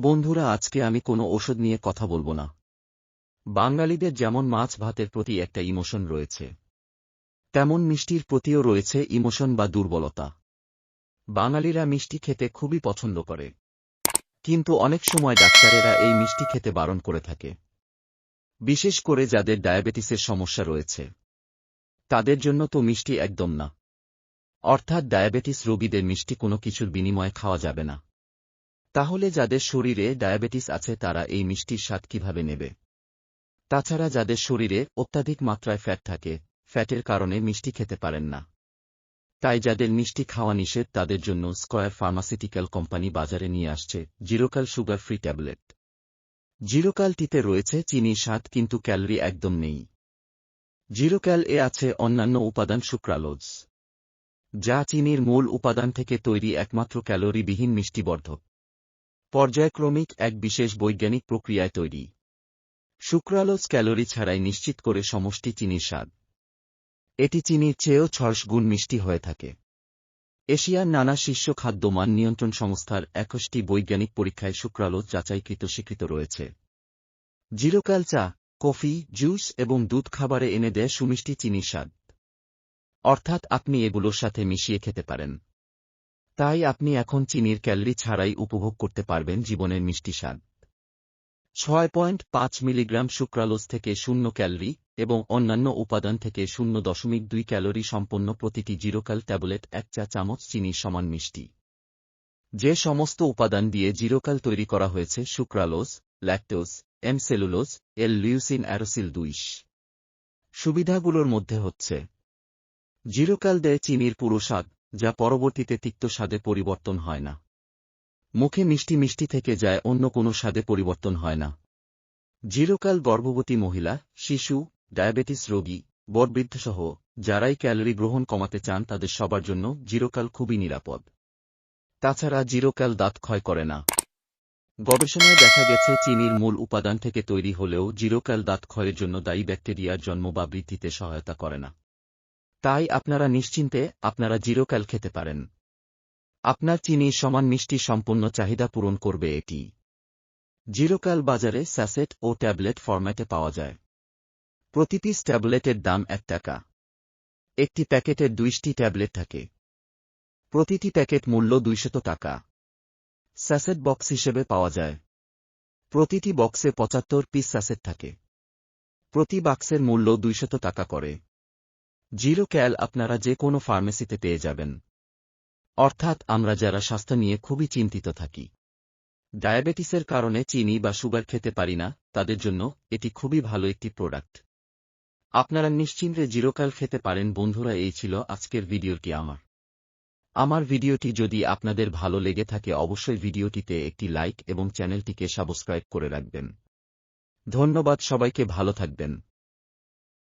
বন্ধুরা, আজকে আমি কোনো ওষুধ নিয়ে কথা বলব না। বাঙালিদের যেমন মাছ ভাতের প্রতি একটা ইমোশন রয়েছে, তেমন মিষ্টির প্রতিও রয়েছে ইমোশন বা দুর্বলতা। বাঙালিরা মিষ্টি খেতে খুবই পছন্দ করে, কিন্তু অনেক সময় ডাক্তারেরা এই মিষ্টি খেতে বারণ করে থাকে। বিশেষ করে যাদের ডায়াবেটিসের সমস্যা রয়েছে, তাদের জন্য তো মিষ্টি একদম না। অর্থাৎ ডায়াবেটিস রোগীদের মিষ্টি কোনো কিছুর বিনিময়ে খাওয়া যাবে না। তাহলে যাদের শরীরে ডায়াবেটিস আছে তারা এই মিষ্টির স্বাদ কীভাবে নেবে? তাছাড়া যাদের শরীরে অত্যাধিক মাত্রায় ফ্যাট থাকে, ফ্যাটের কারণে মিষ্টি খেতে পারেন না। তাই যাদের মিষ্টি খাওয়া নিষেধ তাদের জন্য স্কয়ার ফার্মাসিউটিক্যাল কোম্পানি বাজারে নিয়ে আসছে জিরোকাল সুগার ফ্রি ট্যাবলেট জিরোকালটিতে রয়েছে চিনি স্বাদ কিন্তু ক্যালোরি একদম নেই। জিরোক্যাল এ আছে অন্যান্য উপাদান সুক্রালোজ। যা চিনির মূল উপাদান থেকে তৈরি একমাত্র ক্যালোরিবিহীন মিষ্টিবর্ধক। পর্যায়ক্রমিক এক বিশেষ বৈজ্ঞানিক প্রক্রিয়ায় তৈরি। সুক্রালোজ ক্যালোরি ছাড়াই নিশ্চিত করে সমষ্টি চিনির স্বাদ। এটি চিনির চেয়েও ছয়শো গুণ মিষ্টি হয়ে থাকে। এশিয়ার নানা শীর্ষ খাদ্য মান নিয়ন্ত্রণ সংস্থার একুশটি বৈজ্ঞানিক পরীক্ষায় সুক্রালোজ যাচাইকৃত স্বীকৃত রয়েছে। জিরোকাল চা, কফি, জুস এবং দুধ খাবারে এনে দেয় সুমিষ্টি চিনির স্বাদ। অর্থাৎ আপনি এগুলোর সাথে মিশিয়ে খেতে পারেন। তাই আপনি এখন চিনির ক্যালরি ছাড়াই উপভোগ করতে পারবেন জীবনের মিষ্টি স্বাদ। ছয় পয়েন্ট পাঁচ মিলিগ্রাম সুক্রালোজ থেকে শূন্য ক্যালরি এবং অন্যান্য উপাদান থেকে শূন্য দশমিক দুই ক্যালোরি সম্পন্ন প্রতিটি জিরোকাল ট্যাবলেট এক চা চামচ চিনির সমান মিষ্টি। যে সমস্ত উপাদান দিয়ে জিরোকাল তৈরি করা হয়েছে sucralose, lactose, M cellulose, L leucine Aerosil দুইশ। সুবিধাগুলোর মধ্যে হচ্ছে, জিরোকাল দেয় চিনির পুরো স্বাদ যা পরবর্তীতে তিক্ত স্বাদে পরিবর্তন হয় না। মুখে মিষ্টি মিষ্টি থেকে যায়, অন্য কোনো স্বাদে পরিবর্তন হয় না। জিরোকাল গর্ভবতী মহিলা, শিশু, ডায়াবেটিস রোগী বটবৃদ্ধসহ যারাই ক্যালোরি গ্রহণ কমাতে চান, তাদের সবার জন্য জিরোকাল খুবই নিরাপদ। তাছাড়া জিরোকাল দাঁত ক্ষয় করে না। গবেষণায় দেখা গেছে, চিনির মূল উপাদান থেকে তৈরি হলেও জিরোকাল দাঁত ক্ষয়ের জন্য দায়ী ব্যাকটেরিয়ার জন্ম বা বৃদ্ধিতে সহায়তা করে না। তাই আপনারা নিশ্চিন্তে আপনারা জিরোকাল খেতে পারেন। আপনার চিনি সমান মিষ্টি সম্পূর্ণ চাহিদা পূরণ করবে এটি। জিরোকাল বাজারে স্যাসেট ও ট্যাবলেট ফরম্যাটে পাওয়া যায়। প্রতি পিস ট্যাবলেটের দাম এক টাকা। একটি প্যাকেটের দুইশটি ট্যাবলেট থাকে। প্রতিটি প্যাকেট মূল্য দুইশত টাকা। স্যাসেট বক্স হিসেবে পাওয়া যায়। প্রতিটি বক্সে পঁচাত্তর পিস স্যাসেট থাকে। প্রতি বাক্সের মূল্য দুইশত টাকা করে। জিরো ক্যাল আপনারা যে কোনো ফার্মেসিতে পেয়ে যাবেন। অর্থাৎ আমরা যারা স্বাস্থ্য নিয়ে খুবই চিন্তিত থাকি। ডায়াবেটিসের কারণে চিনি বা সুগার খেতে পারি না, তাদের জন্য এটি খুবই ভালো একটি প্রোডাক্ট। আপনারা নিশ্চিন্তে জিরোকাল খেতে পারেন। বন্ধুরা, এই ছিল আজকের ভিডিওটি আমার। আমার ভিডিওটি যদি আপনাদের ভালো লেগে থাকে, অবশ্যই ভিডিওটিতে একটি লাইক এবং চ্যানেলটিকে সাবস্ক্রাইব করে রাখবেন। ধন্যবাদ, সবাইকে ভালো থাকবেন।